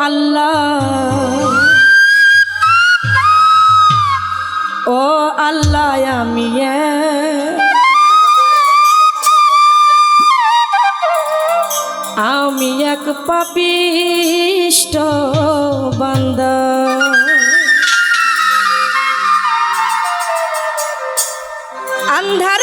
আল্লাহ। ও আল্লাহ আমি আমি এক পাপিষ্ট বান্দা। আন্ধার